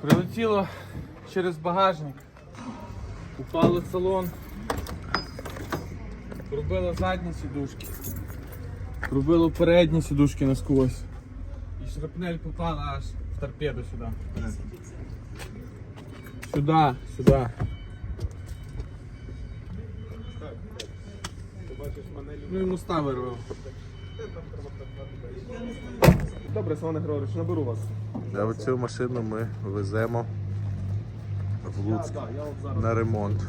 Прилетіло через багажник, упало салон, пробило задні сідушки, пробило передні сідушки насквозь. І шрапнель попала аж в торпеду сюди. Сюди, сюди. Ну йому вирвав. Добре, Семен Григорович, наберу вас. А оцю машину ми веземо в Луцьк на ремонт.